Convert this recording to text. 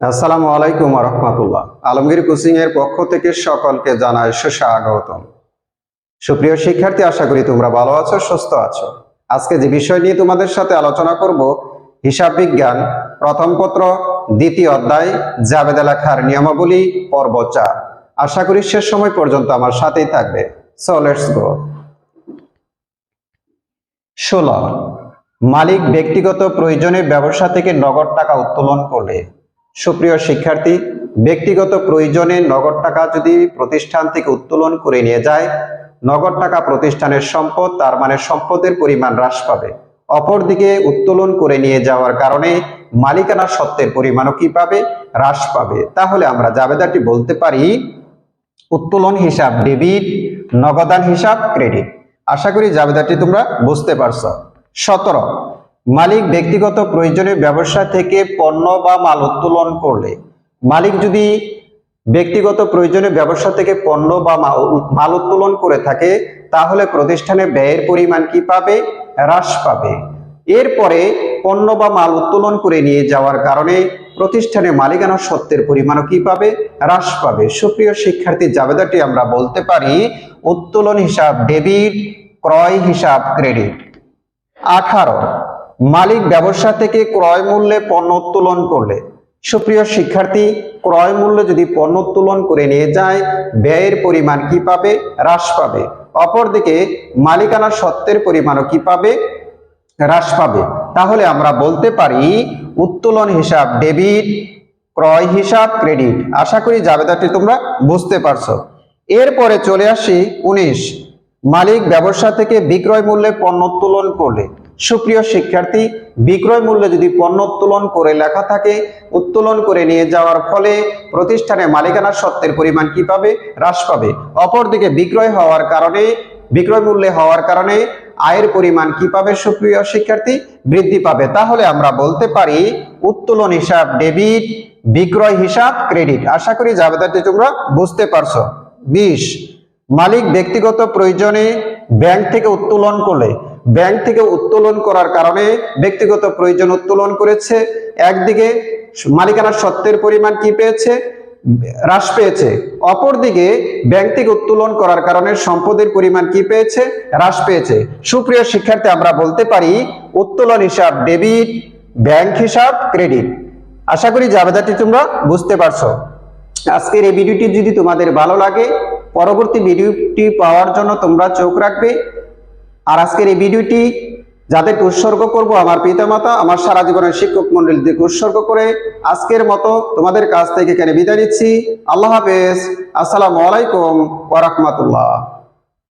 আসসালামু আলাইকুম রহমতুল্লাহ। আলমগীর কোচিং এর পক্ষ থেকে সকলকে জানাই সুস্বাগতম। সুপ্রিয় শিক্ষার্থী, আশা করি তোমরা ভালো আছো, সুস্থ আছো। আজকে যে বিষয় নিয়ে তোমাদের সাথে আলোচনা করব, হিসাব বিজ্ঞান, প্রথম পত্র, দ্বিতীয় অধ্যায়, জাবেদা লেখার নিয়মাবলী, পর্ব চার। আশা করি শেষ সময় পর্যন্ত আমার সাথেই থাকবে। সো লেটস গো ষোলো, মালিক ব্যক্তিগত প্রয়োজনে ব্যবসা থেকে নগদ টাকা উত্তোলন করলে সুপ্রিয় শিক্ষার্থী, ব্যক্তিগত প্রয়োজনে নগদ টাকা যদি প্রতিষ্ঠান থেকে উত্তোলন করে নিয়ে যায়, নগদ টাকা প্রতিষ্ঠানের সম্পদ তার মানে সম্পদের পরিমাণ হ্রাস পাবে। অপরদিকে উত্তোলন করে নিয়ে যাওয়ার কারণে মালিকানা সত্ত্বের পরিমাণও কি পাবে? হ্রাস পাবে। তাহলে আমরা জাবেদাটি বলতে পারি, উত্তোলন হিসাব ডেবিট, নগদান হিসাব ক্রেডিট। আশা করি জাবেদাটি তোমরা বুঝতে পারছ। সতেরো মালিক ব্যক্তিগত প্রয়োজনে ব্যবসা থেকে পণ্য বা মাল উত্তোলন করলে, মালিক যদি ব্যক্তিগত প্রয়োজনে ব্যবসা থেকে পণ্য বা মাল উত্তোলন করে থাকে, তাহলে প্রতিষ্ঠানে ব্যয়ের পরিমাণ কি পাবে? হ্রাস পাবে। এরপরে পণ্য বা মাল উত্তোলন করে নিয়ে যাওয়ার কারণে প্রতিষ্ঠানে মালিকানা সত্ত্বের পরিমাণও কি পাবে? হ্রাস পাবে। সুপ্রিয় শিক্ষার্থী, জাবেদাটি আমরা বলতে পারি, উত্তোলন হিসাব, ডেবিট, ক্রয় হিসাব, ক্রেডিট। আঠারো মালিক ব্যবসা থেকে ক্রয় মূল্যে পণ্য উত্তোলন করলে। সুপ্রিয় শিক্ষার্থী, ক্রয় মূল্য যদি পণ্য উত্তোলন করে নিয়ে যায়, ব্যয়ের পরিমাণ কি পাবে? হ্রাস পাবে। অপরদিকে, মালিকানা সত্ত্বের পরিমাণও কি পাবে? হ্রাস পাবে। তাহলে আমরা বলতে পারি, উত্তোলন হিসাব ডেবিট, ক্রয় হিসাব ক্রেডিট। আশা করি জাবেদাটি তোমরা বুঝতে পারছ। এরপরে চলে আসি উনিশ। মালিক ব্যবসা থেকে বিক্রয় মূল্যে পণ্য উত্তোলন করলে। সুপ্রিয় শিক্ষার্থী, বিক্রয় মূল্যে যদি পণ্য উত্তোলন করে লেখা থাকে, উত্তোলন করে নিয়ে যাওয়ার ফলে প্রতিষ্ঠানে মালিকানা সত্ত্বের পরিমাণ কি পাবে? হ্রাস পাবে। অপরদিকে বিক্রয় হওয়ার কারণে, বিক্রয় মূল্যে হওয়ার কারণে আয়ের পরিমাণ কি পাবে সুপ্রিয় শিক্ষার্থী? বৃদ্ধি পাবে। তাহলে আমরা বলতে পারি, উত্তোলন হিসাব ডেবিট, বিক্রয় হিসাব ক্রেডিট। আশা করি জাবেদাটি তোমরা বুঝতে পারছ। বিশ, মালিক ব্যক্তিগত প্রয়োজনে ব্যাংক থেকে উত্তোলন করলে ব্যাংক থেকে উত্তোলন করার কারণে ব্যক্তিগত প্রয়োজন উত্তোলন করেছে। একদিকে মালিকানা সত্ত্বের পরিমাণ কি পেয়েছে? হ্রাস পেয়েছে। অপরদিকে ব্যাংক থেকে উত্তোলন করার কারণে সম্পদের পরিমাণ কি পেয়েছে? হ্রাস পেয়েছে। সুপ্রিয় শিক্ষার্থী, আমরা বলতে পারি উত্তোলন হিসাব ডেবিট, ব্যাংক হিসাব, ক্রেডিট। আশা করি জাবেদাটি তোমরা বুঝতে পারছ। আজকের এই ভিডিওটি যদি তোমাদের ভালো লাগে, পরবর্তী ভিডিওটি পাওয়ার জন্য তোমরা চোখ রাখবে। আর আজকের এই ভিডিওটি যাদেরকে উৎসর্গ করব আমার পিতামাতা, আমার সারা জীবনের শিক্ষক মন্ডলীদেরকে উৎসর্গ করে আজকের মতো তোমাদের কাছ থেকে এখানে বিদায় নিচ্ছি। আল্লাহ হাফেজ। আসসালামু আলাইকুম ওয়া রাহমাতুল্লাহ।